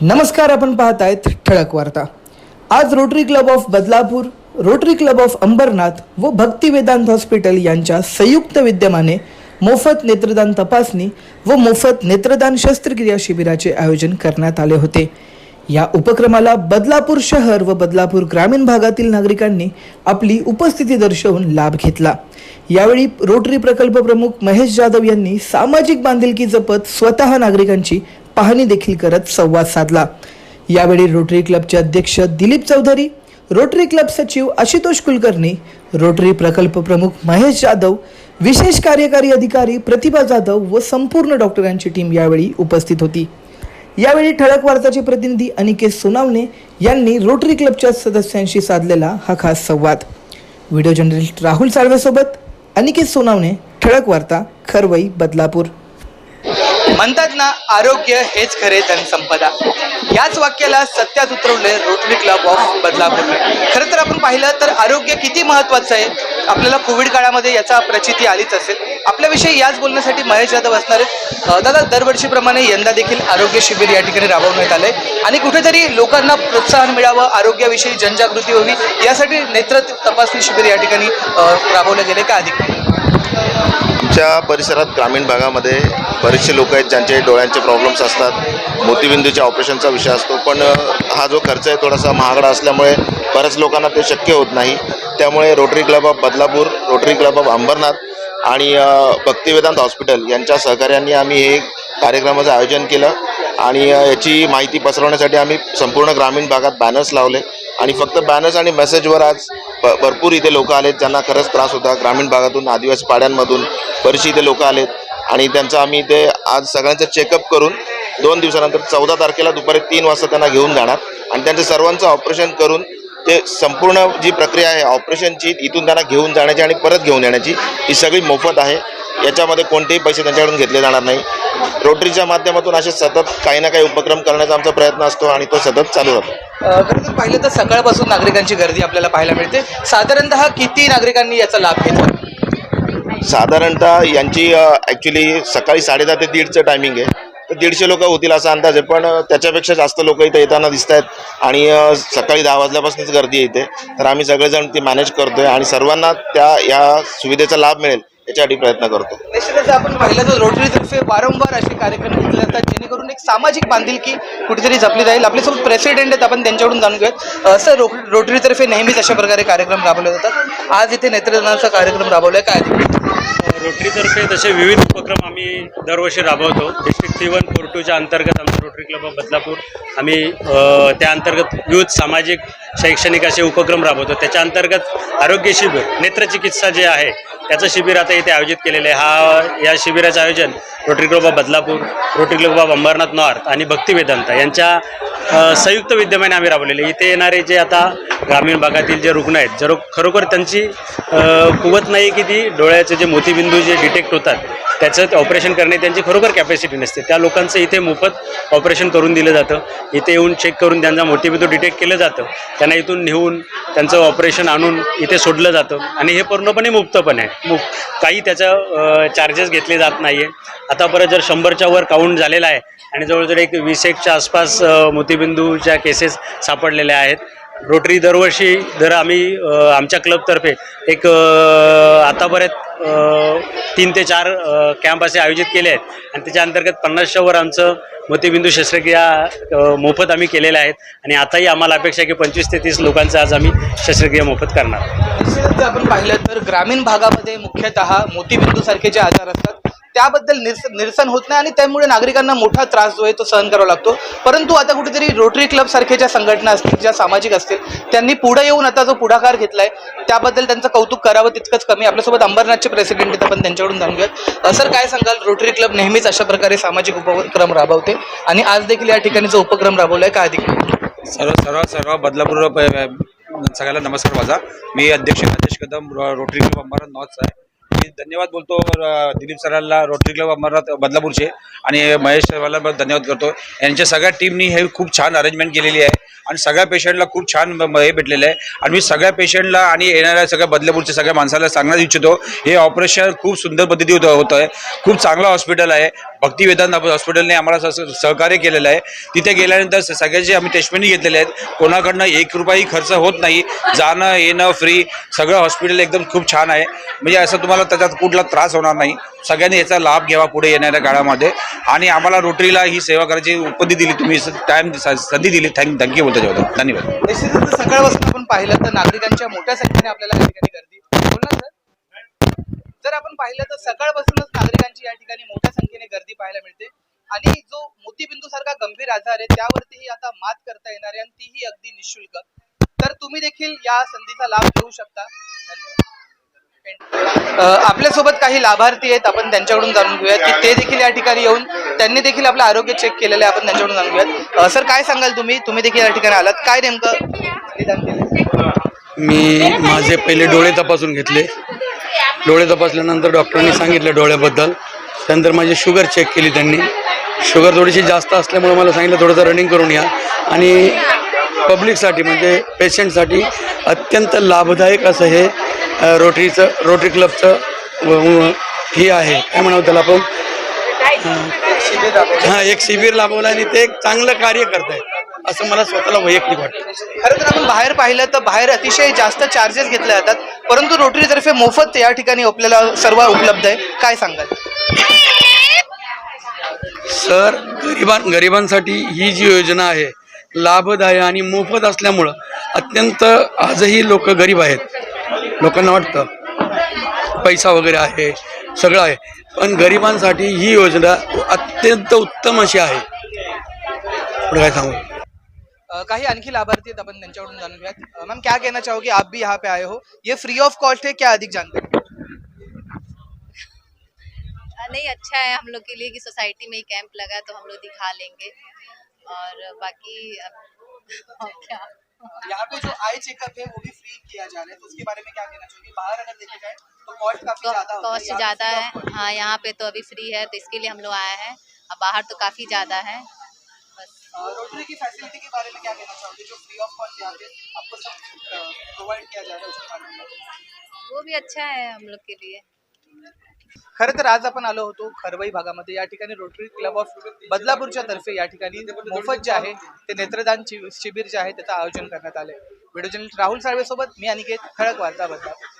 नमस्कार आपण पाहत आहेत ठळक वार्ता. आज rotary club of Badlapur rotary club of Ambarnath व भक्ती वेदांत हॉस्पिटल यांच्या संयुक्त विद्यमाने मोफत नेत्रदान तपासणी व मोफत नेत्रदान शस्त्रक्रिया शिबिराचे आयोजन करण्यात आले होते. या उपक्रमाला बदलापूर शहर व बदलापूर ग्रामीण भागातील नागरिकांनी आपली उपस्थिती दर्शवून लाभ घेतला. यावेळी रोटरी प्रकल्प प्रमुख महेश जाधव यांनी सामाजिक बांधिलकी जपत स्वतः नागरिकांची पाहणी देखील करत संवाद साधला. यावेळी रोटरी क्लबचे अध्यक्ष दिलीप चौधरी रोटरी क्लब सचिव आशुतोष कुलकर्णी रोटरी प्रकल्प प्रमुख महेश जाधव विशेष कार्यकारी अधिकारी प्रतिभा जाधव व संपूर्ण डॉक्टरांची टीम यावेळी उपस्थित होती. यावेळी ठळक वार्ताचे प्रतिनिधी अनिकेत सोनावणे यांनी रोटरी क्लबच्या सदस्यांशी साधलेला हा खास संवाद. व्हिडिओ जर्नलिस्ट राहुल साळवेसोबत अनिकेत सोनावणे ठळक वार्ता खरवई बदलापूर. म्हणतात ना आरोग्य हेच खरे धनसंपदा. याच वाक्याला सत्यात उतरवले रोटरी क्लब ऑफ बदलापूर खरं तर आपण पाहिलं तर आरोग्य किती महत्त्वाचं आहे? आपल्याला कोविड काळामध्ये याचा प्रचिती आलीच असेल. आपल्याविषयी याच बोलण्यासाठी महेश जाधव असणार आहेत. दादा दरवर्षीप्रमाणे यंदा देखील आरोग्य शिबिर या ठिकाणी राबवण्यात आलंय. आणि कुठेतरी लोकांना प्रोत्साहन मिळावं आरोग्याविषयी जनजागृती व्हावी यासाठी नेत्र तपासणी शिबिर या ठिकाणी राबवलं गेले का अधिक? आमच्या परिसरात ग्रामीण भागामध्ये बरेचसे लोक आहेत ज्यांचे डोळ्यांचे प्रॉब्लेम्स असतात. मोतीबिंदूच्या ऑपरेशनचा विषय असतो. पण हा जो खर्च आहे थोडासा महागडा असल्यामुळे बऱ्याच लोकांना ते शक्य होत नाही. त्यामुळे rotary club of Badlapur rotary club of Ambarnath आणि भक्तिवेदांत हॉस्पिटल यांच्या सहकार्याने आम्ही हे कार्यक्रमाचं आयोजन केलं. आणि याची माहिती पसरवण्यासाठी आम्ही संपूर्ण ग्रामीण भागात बॅनर्स लावले. आणि फक्त बॅनर्स आणि मेसेजवर आज भरपूर इथे लोक आलेत ज्यांना खरंच त्रास होता. ग्रामीण भागातून आदिवासी पाड्यांमधून बरीचशी इथे लोक आलेत. आणि त्यांचं आम्ही इथे आज सगळ्यांचं चेकअप करून दोन दिवसानंतर चौदा तारखेला दुपारी तीन वाजता त्यांना घेऊन जाणार. आणि त्यांचं सर्वांचं ऑपरेशन करून ते संपूर्ण जी प्रक्रिया आहे ऑपरेशनची इथून त्यांना घेऊन जाण्याची आणि परत घेऊन येण्याची ही सगळी मोफत आहे. याच्यामध्ये कोणतेही पैसे त्यांच्याकडून घेतले जाणार नाही. रोटरीच्या माध्यमातून असे सतत काही ना काही उपक्रम करण्याचा आमचा प्रयत्न असतो आणि तो सतत चालू राहतो. खरं तर पाहिलं तर सकाळपासून नागरिकांची गर्दी आपल्याला पाहायला मिळते. साधारणतः किती नागरिकांनी याचा लाभ घेतला? साधारणतः यांची ॲक्च्युली सकाळी साडेदहा ते दीडचं टायमिंग आहे. तर दीडशे लोक होतील असा अंदाज आहे पण त्याच्यापेक्षा जास्त लोक इथं येताना दिसत आहेत. आणि सकाळी दहा वाजल्यापासूनच गर्दी येते तर आम्ही सगळेजण ती मॅनेज करतोय आणि सर्वांना त्या या सुविधेचा लाभ मिळेल. याच्यासाठी प्रयत्न करतो. निश्चितच आपण पाहिलं तर रोटरीतर्फे वारंवार असे कार्यक्रम घेतले जातात जेणेकरून एक सामाजिक बांधिलकी कुठेतरी जपली जाईल. आपल्यासोबत प्रेसिडेंट आहेत आपण त्यांच्याकडून जाणून घेऊयात. सर रो रोटरीतर्फे नेहमीच अशा प्रकारे कार्यक्रम राबवले जातात. आज इथे नेत्रदानाचा कार्यक्रम राबवलाय. काय रोटरीतर्फे तसे विविध उपक्रम आम्ही दरवर्षी राबवतो. डिस्ट्रिक्ट थ्री वन फोर टूच्या अंतर्गत आमचं रोटरी क्लब ऑफ बदलापूर. आम्ही त्या अंतर्गत विविध सामाजिक शैक्षणिक असे उपक्रम राबवतो. त्याच्या अंतर्गत आरोग्य शिबिर नेत्रचिकित्सा जे आहे त्याचं शिबिर आता इथे आयोजित केलेलं आहे. हा या शिबिराचं आयोजन rotary club of Badlapur rotary club of Ambarnath north आणि भक्ती वेदांत यांच्या संयुक्त विद्यमाने आम्ही राबवलेले इथे येणारे जे आता ग्रामीण भागातील जे रुग्ण आहेत जर खरोखर त्यांची कुवत नाही की ती डोळ्याचे जे मोतीबिंदू जे डिटेक्ट होतात त्याचं ऑपरेशन करणे त्यांची खरोखर कॅपॅसिटी नसते. त्या लोकांचं इथे मोफत ऑपरेशन करून दिलं जातं. इथे येऊन चेक करून त्यांचा मोतीबिंदू डिटेक्ट केलं जातं. त्यांना इथून नेऊन त्यांचं ऑपरेशन आणून इथे सोडलं जातं. आणि हे पूर्णपणे मुक्तपणे आहे. मुक काही त्याचं चार्जेस घेतले जात नाही आहे आतापर्यंत जर शंभरच्या वर काउंट झालेला आहे आणि जवळजवळ एक वीस एकच्या आसपास मोतीबिंदूच्या केसेस सापडलेल्या आहेत. रोटरी दरवर्षी जर आम्ही आमच्या क्लबतर्फे एक आतापर्यंत तीन ते चार कॅम्प असे आयोजित केले आहेत. आणि त्याच्या अंतर्गत पन्नासच्यावर आमचं मोतीबिंदू शस्त्रक्रिया मोफत आम्ही केलेल्या आहेत. आणि आताही आम्हाला अपेक्षा की पंचवीस ते तीस लोकांचं आज आम्ही शस्त्रक्रिया मोफत करणार. जर आपण पाहिलं तर ग्रामीण भागामध्ये मुख्यतः मोतीबिंदूसारखे जे आजार असतात त्याबद्दल निरस निरसन होत नाही आणि त्यामुळे नागरिकांना मोठा त्रास जो आहे तो सहन करावा लागतो. परंतु आता कुठेतरी रोटरी क्लब सारख्या ज्या संघटना असतील ज्या सामाजिक असतील त्यांनी पुढे येऊन आता जो पुढाकार घेतलाय त्याबद्दल त्यांचं कौतुक करावं तितकंच कमी. आपल्यासोबत अंबरनाथचे प्रेसिडेंट आहेत आपण त्यांच्याकडून जाणून घेऊयात सर काय सांगाल? रोटरी क्लब नेहमीच अशा प्रकारे सामाजिक उपक्रम राबवते आणि आज देखील या ठिकाणी जो उपक्रम राबवलाय काय अधिक सर्व सर्व सर्व बदलापूर सगळ्याला नमस्कार माझा. मी अध्यक्ष Rajesh Kadam rotary club Ambarnath north आहे. धन्यवाद बोलतो दिलीप सरांना रोटरी क्लब अमरनाथ बदलापूरचे. आणि महेश सरांना धन्यवाद करतो. यांच्या सगळ्या टीमनी हे खूप छान अरेंजमेंट केलेली आहे. आणि सगळ्या पेशंटला खूप छान हे भेटलेलं आहे. आणि मी सगळ्या पेशंटला आणि येणाऱ्या सगळ्या बदलापूरच्या सगळ्या माणसाला सांगण्यास इच्छितो. हे ऑपरेशन खूप सुंदर पद्धती होतं होतं आहे खूप चांगलं हॉस्पिटल आहे. भक्ती वेदांत हॉस्पिटलने आम्हाला सहकार्य केलेलं आहे. तिथे गेल्यानंतर सगळ्याचे आम्ही टेस्टमेंट घेतलेले आहेत कोणाकडनं एक रुपयाही खर्च होत नाही. जाणं येणं फ्री सगळं हॉस्पिटल एकदम खूप छान आहे. म्हणजे असं तुम्हाला त्याचा कुठला त्रास होणार नाही. सगळ्यांनी याचा लाभ घ्यावा पुढे येणाऱ्या काळामध्ये. आणि आम्हाला रोटरीला ही सेवा करायची उपधी दिली तुम्ही टाईम संधी दिली. थँक थँक्यू बोलतो त्याच्याबद्दल धन्यवाद. सकाळपासून आपण पाहिलं तर नागरिकांच्या मोठ्या संख्येने आपल्याला या ठिकाणी गर्दी बोला सर जर आपण पाहिलं तर सकाळपासूनच नागरिकांची या ठिकाणी मोठ्या संख्येने गर्दी पाहायला मिळते. आणि जो मोतीबिंदू सारखा गंभीर आजार आहे त्यावरतीही आता मात करता येणार आहे आणि तीही अगदी निशुल्क. तर तुम्ही देखील या संधीचा लाभ घेऊ शकता. धन्यवाद. आपल्यासोबत काही लाभार्थी आहेत आपण त्यांच्याकडून जाणून घेऊयात की ते देखील या ठिकाणी येऊन त्यांनी देखील आपलं आरोग्य चेक केलेलं आहे आपण त्यांच्याकडून जाणून घेऊयात. सर काय सांगाल तुम्ही? तुम्ही देखील या ठिकाणी आलात. काय नेमकं निदान केलं मी माझे पहिले डोळे तपासून घेतले. डोळे तपासल्यानंतर डॉक्टरांनी सांगितलं डोळ्याबद्दल. त्यानंतर माझी शुगर चेक केली त्यांनी. शुगर थोडीशी जास्त असल्यामुळे मला सांगितलं थोडंसं रनिंग करून या. आणि पब्लिकसाठी म्हणजे पेशंटसाठी अत्यंत लाभदायक असं हे रोटरीचं रोटरी क्लबचं हे आहे. काय म्हणावं त्याला आपण? हां एक शिबिर लाभवलं आणि ते एक चांगलं कार्य करत आहे असं मला स्वतःला वैयक्तिक वाटतं. खरं तर आपण बाहेर पाहिलं तर बाहेर अतिशय जास्त चार्जेस घेतले जातात परंतु रोटरीतर्फे मोफत या ठिकाणी आपल्याला सर्व उपलब्ध आहे. काय सांगाल? सर गरिबां गरिबांसाठी ही जी योजना आहे लाभदायक आणि मोफत असल्यामुळं अत्यंत आजही लोक गरीब आहेत. लोकांना वाटतं पैसा वगैरे आहे सगळं आहे. पण गरिबांसाठी ही योजना अत्यंत उत्तम अशी आहे. पुढे काय सांगू? काही आणखी लाभार्थी आहेत आपण त्यांच्याकडून जाणून घ्यात मैम क्या कहना चाहोगे? आप भी यहाँ पे आए हो. ये फ्री ऑफ कॉस्ट है क्या अधिक जानकारी? नहीं अच्छा है हम लोग के लिए कि सोसाइटी में ही कैंप लगा तो हम लोग दिखा लेंगे। और बाकी अब और क्या? यहाँ पे जो आई चेकअप है वो भी फ्री किया जा रहा है तो उसके बारे में क्या कहना चाहोगे? बाहर अगर देखा जाए तो कॉस्ट काफ़ी ज़्यादा कॉस्ट ज़्यादा है। हाँ यहाँ पे तो अभी फ्री है तो इसके लिए हम लोग आए हैं। अब बाहर तो काफ़ी ज़्यादा है रोटरी की फैसिलिटी के बारे में क्या कहना चाहोगे? जो फ्री ऑफ़ कॉस्ट यहाँ पे आपको सब प्रोवाइड किया जा रहा है उसके बारे में वो भी अच्छा है हम लोग के लिए। खरं तर आज आपण आलो होतो खरवई भागामध्ये. या ठिकाणी रोटरी क्लब ऑफ बदलापूरच्या तर्फे या ठिकाणी मोफत जे आहे ते नेत्रदान शिबिर जे आहे त्याचं आयोजन करण्यात आले व्हिडिओ जर्नलिस्ट राहुल साळवे सोबत मी अनिकेत खळक वार्ता बदलापूर